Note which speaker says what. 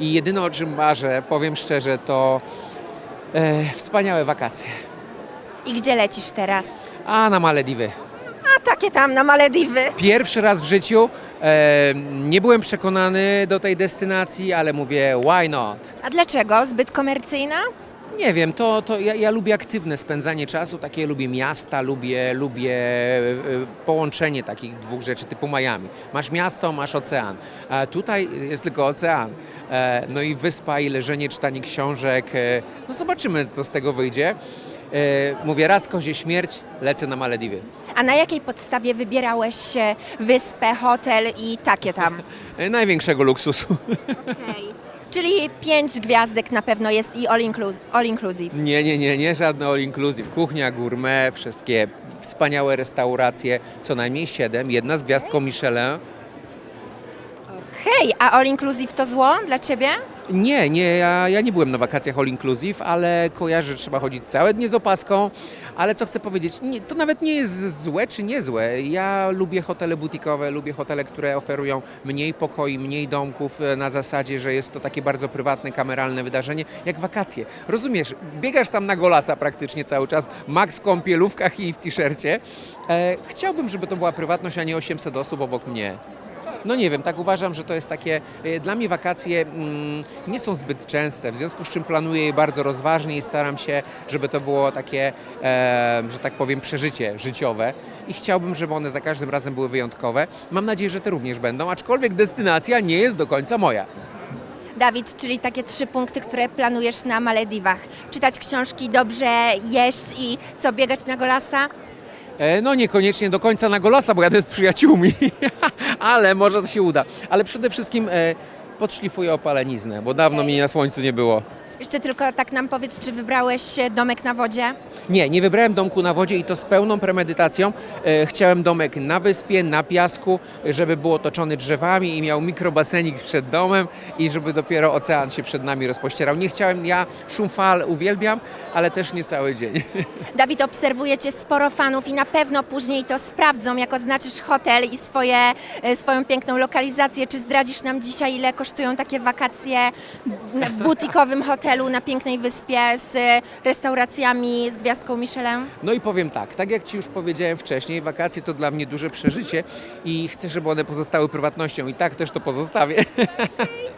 Speaker 1: I jedyne o czym marzę, powiem szczerze, to e, wspaniałe wakacje.
Speaker 2: I gdzie lecisz teraz?
Speaker 1: A na Malediwy.
Speaker 2: A takie tam na Malediwy.
Speaker 1: Pierwszy raz w życiu e, nie byłem przekonany do tej destynacji, ale mówię, why not?
Speaker 2: A dlaczego? Zbyt komercyjna?
Speaker 1: Nie wiem, to, to ja, ja lubię aktywne spędzanie czasu, takie lubię miasta, lubię, lubię e, połączenie takich dwóch rzeczy typu Miami. Masz miasto, masz ocean. A tutaj jest tylko ocean. E, No i wyspa i leżenie, czytanie książek. e, No zobaczymy, co z tego wyjdzie. Mówię, raz kozie śmierć, lecę na Malediwy.
Speaker 2: A na jakiej podstawie wybierałeś się wyspę, hotel i takie tam?
Speaker 1: Największego luksusu.
Speaker 2: Czyli pięć gwiazdek na pewno jest i all, inclus- all inclusive.
Speaker 1: Nie, nie, nie, nie żadne all inclusive. Kuchnia, gourmet, wszystkie wspaniałe restauracje, co najmniej siedem. Jedna z gwiazdką Michelin.
Speaker 2: Hej, a all inclusive to zło dla ciebie?
Speaker 1: Nie, nie, ja, ja nie byłem na wakacjach all inclusive, ale kojarzę, że trzeba chodzić całe dnie z opaską. Ale co chcę powiedzieć, nie, to nawet nie jest złe czy niezłe. Ja lubię hotele butikowe, lubię hotele, które oferują mniej pokoi, mniej domków e, na zasadzie, że jest to takie bardzo prywatne, kameralne wydarzenie, jak wakacje. Rozumiesz, biegasz tam na golasa praktycznie cały czas, max w kąpielówkach i w t-shircie. E, chciałbym, żeby to była prywatność, a nie 800 osób obok mnie. No nie wiem, tak uważam, że to jest takie. e, Dla mnie wakacje mm, nie są zbyt częste, w związku z czym planuję je bardzo rozważnie i staram się, żeby to było takie, e, że tak powiem, przeżycie życiowe. I chciałbym, żeby one za każdym razem były wyjątkowe. Mam nadzieję, że te również będą, aczkolwiek destynacja nie jest do końca moja.
Speaker 2: Dawid, czyli takie trzy punkty, które planujesz na Malediwach. Czytać książki, dobrze jeść i co, biegać na golasa?
Speaker 1: E, No niekoniecznie do końca na golasa, bo jadę z przyjaciółmi, ale może to się uda. Ale przede wszystkim e, podszlifuję opaleniznę, bo dawno mi na słońcu nie było.
Speaker 2: Jeszcze tylko tak nam powiedz, czy wybrałeś domek na wodzie?
Speaker 1: Nie, nie wybrałem domku na wodzie i to z pełną premedytacją. E, chciałem domek na wyspie, na piasku, żeby był otoczony drzewami i miał mikrobasenik przed domem i żeby dopiero ocean się przed nami rozpościerał. Nie chciałem, ja szum fal uwielbiam, ale też nie cały dzień.
Speaker 2: Dawid, obserwuje Cię sporo fanów i na pewno później to sprawdzą, jak oznaczysz hotel i swoje, e, swoją piękną lokalizację. Czy zdradzisz nam dzisiaj, ile kosztują takie wakacje w butikowym hotelu na pięknej wyspie z restauracjami, z gwiazdką Michelin?
Speaker 1: No i powiem tak, tak jak Ci już powiedziałem wcześniej, wakacje to dla mnie duże przeżycie i chcę, żeby one pozostały prywatnością i tak też to pozostawię.